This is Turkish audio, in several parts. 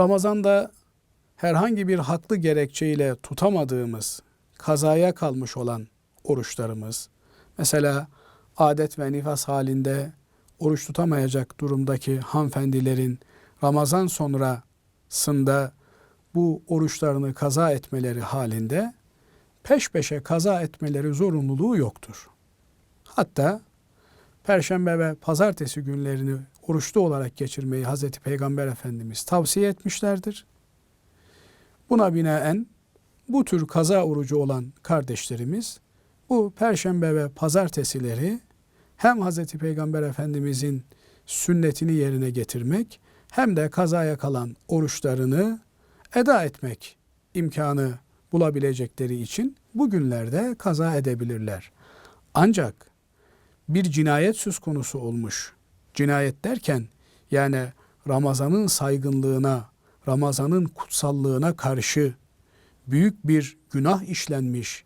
Ramazan'da herhangi bir haklı gerekçeyle tutamadığımız, kazaya kalmış olan oruçlarımız, mesela adet ve nifas halinde oruç tutamayacak durumdaki hanımefendilerin Ramazan sonrasında bu oruçlarını kaza etmeleri halinde peş peşe kaza etmeleri zorunluluğu yoktur. Hatta Perşembe ve Pazartesi günlerini oruçlu olarak geçirmeyi Hazreti Peygamber Efendimiz tavsiye etmişlerdir. Buna binaen bu tür kaza orucu olan kardeşlerimiz bu Perşembe ve Pazartesileri hem Hazreti Peygamber Efendimizin sünnetini yerine getirmek hem de kazaya kalan oruçlarını eda etmek imkanı bulabilecekleri için bu günlerde kaza edebilirler. Ancak bir cinayet söz konusu olmuş. Cinayet derken yani Ramazan'ın saygınlığına, Ramazan'ın kutsallığına karşı büyük bir günah işlenmiş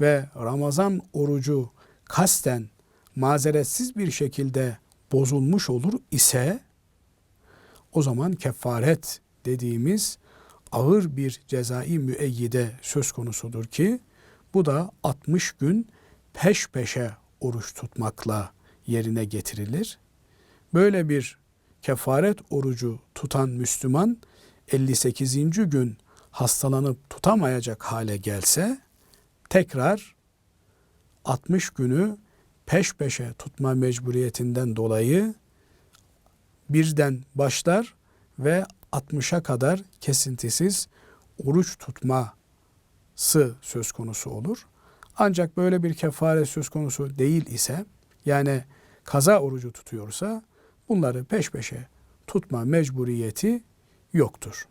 ve Ramazan orucu kasten mazeretsiz bir şekilde bozulmuş olur ise o zaman kefaret dediğimiz ağır bir cezai müeyyide söz konusudur ki bu da 60 gün peş peşe oruç tutmakla yerine getirilir. Böyle bir kefaret orucu tutan Müslüman 58. gün hastalanıp tutamayacak hale gelse tekrar 60 günü peş peşe tutma mecburiyetinden dolayı birden başlar ve 60'a kadar kesintisiz oruç tutması söz konusu olur. Ancak böyle bir kefaret söz konusu değil ise yani kaza orucu tutuyorsa bunları peş peşe tutma mecburiyeti yoktur.